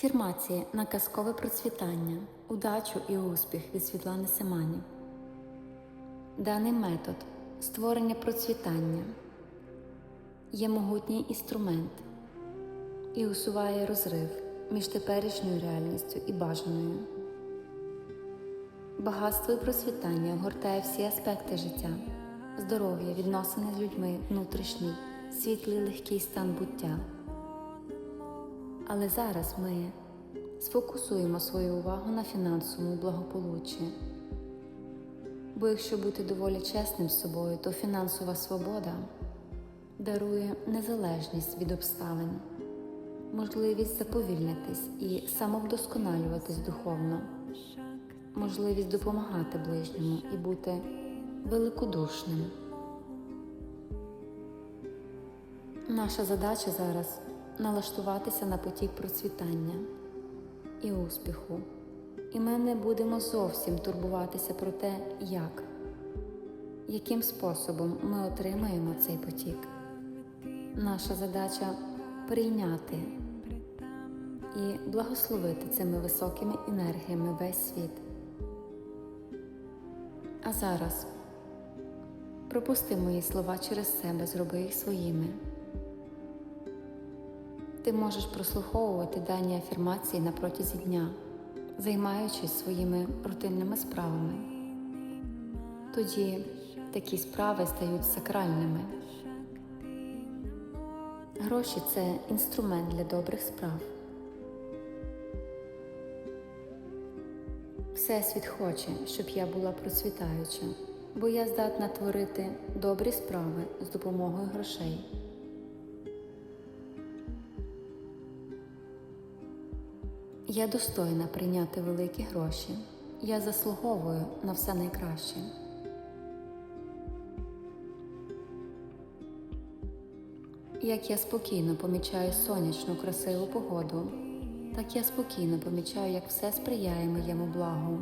Фірмації на казкове процвітання, удачу і успіх від Світлани Семані. Даний метод створення процвітання є могутній інструмент і усуває розрив між теперішньою реальністю і бажаною. Багатство і процвітання огортає всі аспекти життя, здоров'я, відносини з людьми, внутрішній, світлий легкий стан буття. Але зараз ми сфокусуємо свою увагу на фінансовому благополуччі. Бо якщо бути доволі чесним з собою, то фінансова свобода дарує незалежність від обставин, можливість заповільнитись і самовдосконалюватись духовно, можливість допомагати ближньому і бути великодушним. Наша задача зараз налаштуватися на потік процвітання і успіху, і ми не будемо зовсім турбуватися про те, як, яким способом ми отримаємо цей потік. Наша задача прийняти і благословити цими високими енергіями весь світ. А зараз пропусти мої слова через себе, зроби їх своїми. Ти можеш прослуховувати дані афірмації на протязі дня, займаючись своїми рутинними справами. Тоді такі справи стають сакральними. Гроші це інструмент для добрих справ. Всесвіт хоче, щоб я була процвітаюча, бо я здатна творити добрі справи з допомогою грошей. Я достойна прийняти великі гроші. Я заслуговую на все найкраще. Як я спокійно помічаю сонячну красиву погоду, так я спокійно помічаю, як все сприяє моєму благу.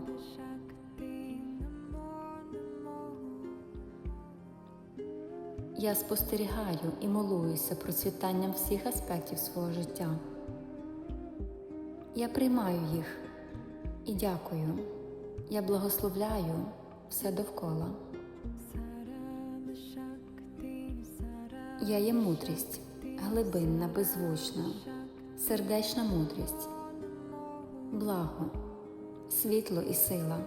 Я спостерігаю і молуюся процвітанням всіх аспектів свого життя. Я приймаю їх і дякую. Я благословляю все довкола. Я є мудрість, глибинна, беззвучна, сердечна мудрість, благо, світло і сила.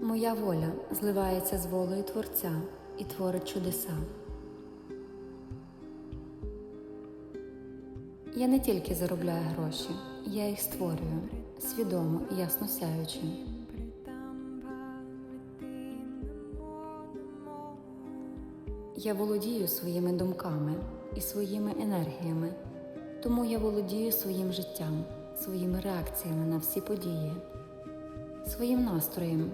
Моя воля зливається з волею Творця і творить чудеса. Я не тільки заробляю гроші, я їх створюю свідомо і ясно сяючи. Я володію своїми думками і своїми енергіями, тому я володію своїм життям, своїми реакціями на всі події, своїм настроєм.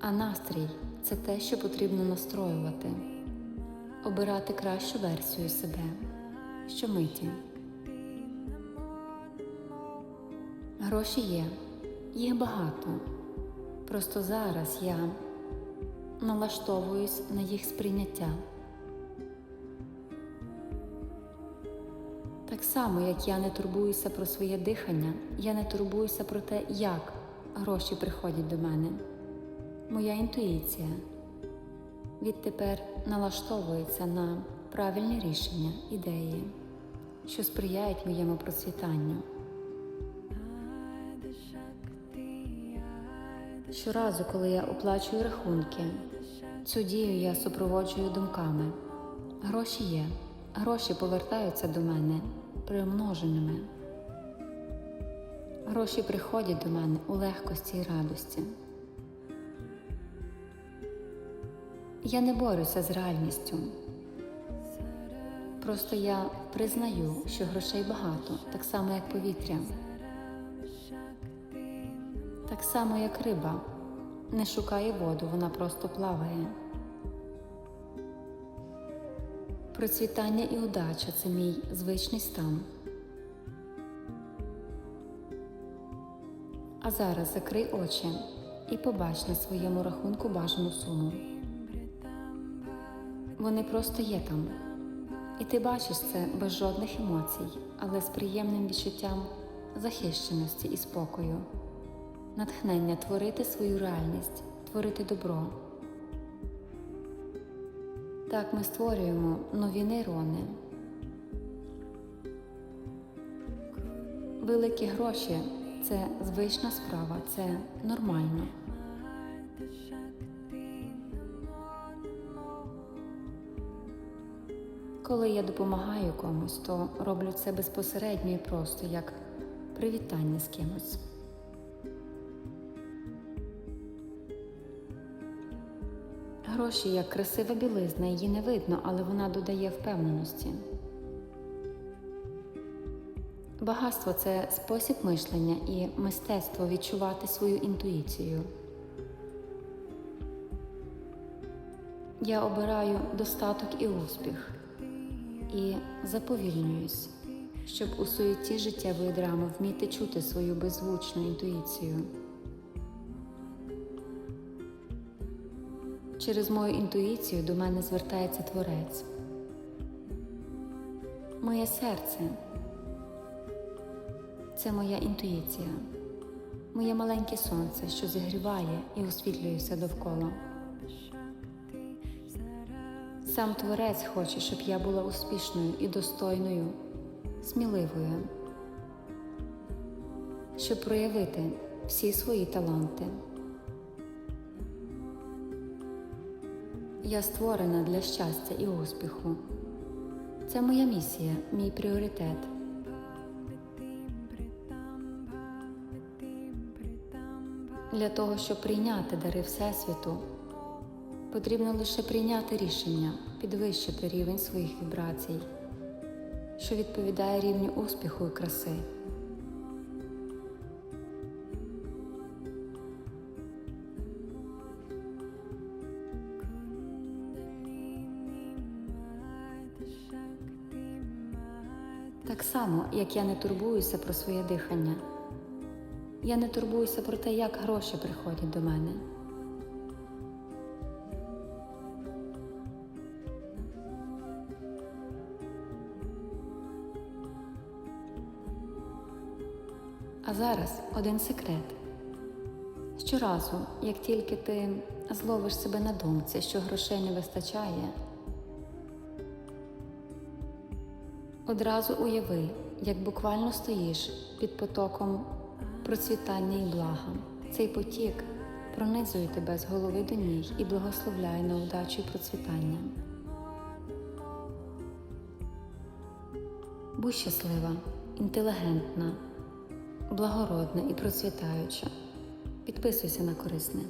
А настрій це те, що потрібно настроювати обирати кращу версію себе щомиті. Гроші є, їх багато. Просто зараз я налаштовуюсь на їх сприйняття. Так само, як я не турбуюся про своє дихання, я не турбуюся про те, як гроші приходять до мене. Моя інтуїція відтепер налаштовується на правильні рішення, ідеї, що сприяють моєму процвітанню. Щоразу, коли я оплачую рахунки, цю дію я супроводжую думками. Гроші є, гроші повертаються до мене приумноженими. Гроші приходять до мене у легкості і радості. Я не борюся з реальністю. Просто я признаю, що грошей багато, так само, як повітря. Так само, як риба не шукає воду, вона просто плаває. Процвітання і удача це мій звичний стан. А зараз закрий очі і побач на своєму рахунку бажану суму. Вони просто є там, І ти бачиш це без жодних емоцій, але з приємним відчуттям захищеності і спокою, натхнення творити свою реальність, творити добро. Так ми створюємо нові нейрони. Великі гроші це звична справа, це нормально. Коли я допомагаю комусь, то роблю це безпосередньо і просто як привітання з кимось. Гроші як красива білизна, її не видно, але вона додає впевненості. Багатство це спосіб мишлення і мистецтво відчувати свою інтуїцію. Я обираю достаток і успіх і заповільнююсь, щоб у суеті життєвої драми вміти чути свою беззвучну інтуїцію. Через мою інтуїцію до мене звертається творець. Моє серце це моя інтуїція, моє маленьке сонце, що зігріває і освітлює все довкола. Сам творець хоче, щоб я була успішною і достойною, сміливою, щоб проявити всі свої таланти. Я створена для щастя і успіху. Це моя місія, мій пріоритет. Для того, щоб прийняти дари Всесвіту, потрібно лише прийняти рішення підвищити рівень своїх вібрацій, що відповідає рівню успіху і краси. Так само, як я не турбуюся про своє дихання. Я не турбуюся про те, як гроші приходять до мене. А зараз один секрет. Щоразу, як тільки ти зловиш себе на думці, що грошей не вистачає, одразу уяви, як буквально стоїш під потоком процвітання і блага. Цей потік пронизує тебе з голови до ніг і благословляє на удачу і процвітання. Будь щаслива, інтелігентна, благородна і процвітаюча. Підписуйся на корисне.